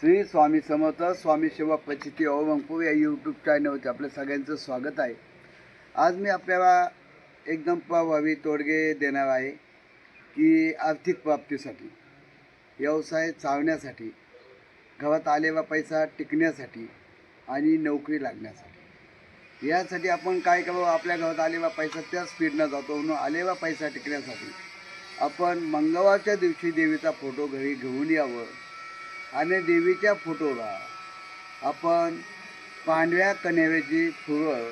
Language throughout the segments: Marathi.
श्री स्वामी समर्थ स्वामी सेवा पचिती अवंपूर या यूट्यूब चॅनलवरती आपलं सगळ्यांचं स्वागत आहे. आज मी आपल्याला एकदम प्रभावी तोडगे देणार आहे की आर्थिक प्राप्तीसाठी व्यवसाय चालण्यासाठी घरात आलेला पैसा टिकण्यासाठी आणि नोकरी लागण्यासाठी. यासाठी आपण काय करावं? आपल्या घरात आलेला पैसा त्या स्पीडनं जातो. म्हणून आलेला पैसा टिकण्यासाठी आपण मंगळवारच्या दिवशी देवीचा फोटो घरी घेऊन यावं. आणि देवीच्या फोटोला आपण पांढऱ्या कन्यावेची फुलं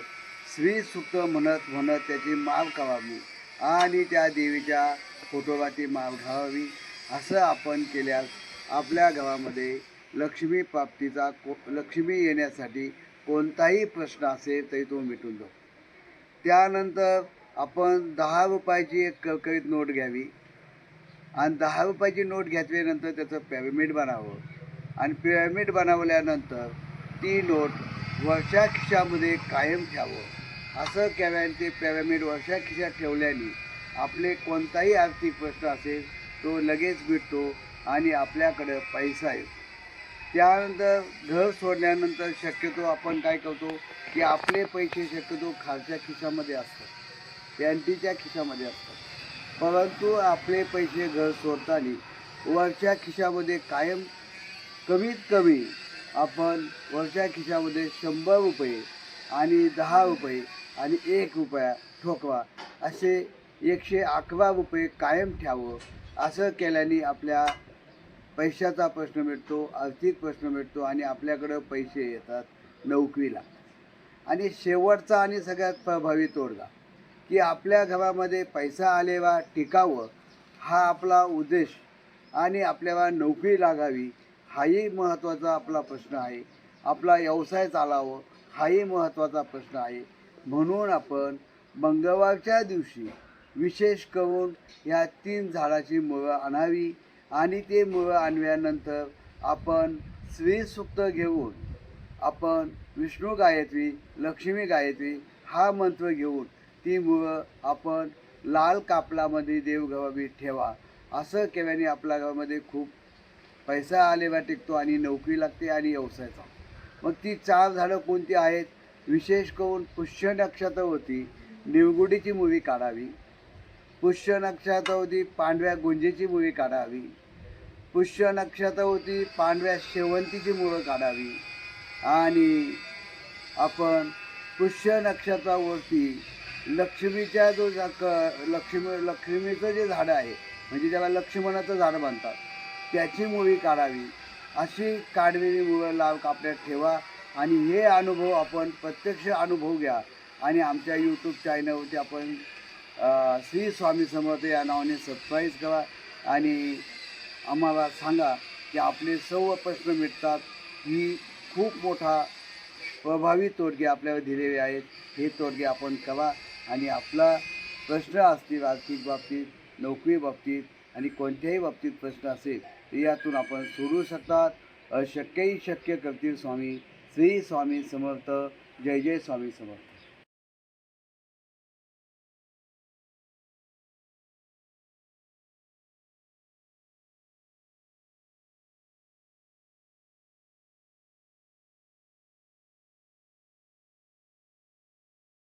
श्री सुक्त म्हणत म्हणत त्याची माल करावी आणि त्या देवीच्या फोटोला ती माळ घालावी. असं आपण केल्यास आपल्या गावामध्ये लक्ष्मी प्राप्तीचा को लक्ष्मी येण्यासाठी कोणताही प्रश्न असेल तरी तो मिटून जाऊ त्यानंतर आपण दहा रुपयाची एक कळकळीत नोट घ्यावी. आणि दहा रुपयाची नोट घेतल्यानंतर त्याचं पिरॅमिड बनावं. आणि पिरॅमिड बनवल्यानंतर ती नोट वर्षा खिशामध्ये कायम ठेवावं. असं केल्याने ते पॅरामिड वर्षा खिशात ठेवल्याने आपले कोणताही आर्थिक प्रश्न असेल तो लगेच मिटतो आणि आपल्याकडं पैसा येतो. त्यानंतर घर सोडल्यानंतर शक्यतो आपण काय करतो की आपले पैसे शक्यतो खालच्या खिशामध्ये असतात. पॅन्टीच्या खिशामध्ये असतात. परंतु आपले पैसे घर सोडताना वरच्या खिशामध्ये कायम कमीत कमी आपण वरच्या खिशामध्ये शंभर रुपये आणि दहा रुपये आणि एक रुपया ठोकवा असे एकशे अकरा रुपये कायम ठेवावं असं केल्याने आपल्या पैशाचा प्रश्न मिळतो आर्थिक प्रश्न मिळतो आणि आपल्याकडं पैसे येतात नोकरीला. आणि शेवटचा आणि सगळ्यात प्रभावी तोडगा. की आपल्या घरामध्ये पैसा आलेला टिकावं हा आपला उद्देश आणि आपल्याला नोकरी लागावी हाही महत्त्वाचा आपला प्रश्न आहे. आपला व्यवसाय चालावं हाही महत्त्वाचा प्रश्न आहे. म्हणून आपण मंगळवारच्या दिवशी विशेष करून ह्या तीन झाडाची मुळं आणावी आणि ते मुळं आणल्यानंतर आपण स्त्रीसुक्त घेऊन आपण विष्णू गायत्री लक्ष्मी गायत्री हा मंत्र घेऊन ती मुळं आपण लाल कापडामध्ये देवघरावी ठेवा. असं केल्याने आपल्या गावामध्ये खूप पैसा आलेला टिकतो आणि नोकरी लागते आणि व्यवसायाचा मग ती चार झाडं कोणती आहेत? विशेष करून पुष्य नक्षत्रावरती निवगुडीची मुवी काढावी. पुष्य नक्षत्रावरती पांढऱ्या गुंजेची मुवी काढावी. पुष्य नक्षत्रावरती पांढऱ्या शेवंतीची मुळं काढावी. आणि आपण पुष्य नक्षत्रावरती लक्ष्मीच्या जो क लक्ष्मी लक्ष्मीचं जे झाडं आहे म्हणजे ज्याला लक्ष्मणाचं झाड बांधतात त्याची मुळी काढावी. अशी काढलेली मुळं लाव कापड्यात ठेवा आणि हे अनुभव आपण प्रत्यक्ष अनुभव घ्या. आणि आमच्या यूट्यूब चॅनलवरती आपण श्री स्वामी समर्थ या नावाने सबस्क्राईब करा आणि आम्हाला सांगा की आपले सर्व प्रश्न मिटतात. ही खूप मोठा प्रभावी तोडगे आपल्याला दिलेले आहेत. हे तोडगे आपण करा. आणि आपला प्रश्न असतील आर्थिक बाबतीत नोकरी बाबतीत आणि कोणत्याही बाबतीत प्रश्न असेल तर यातून आपण सोडू शकतात. अशक्यही शक्य करतील स्वामी श्री स्वामी समर्थ. जय जय स्वामी समर्थ.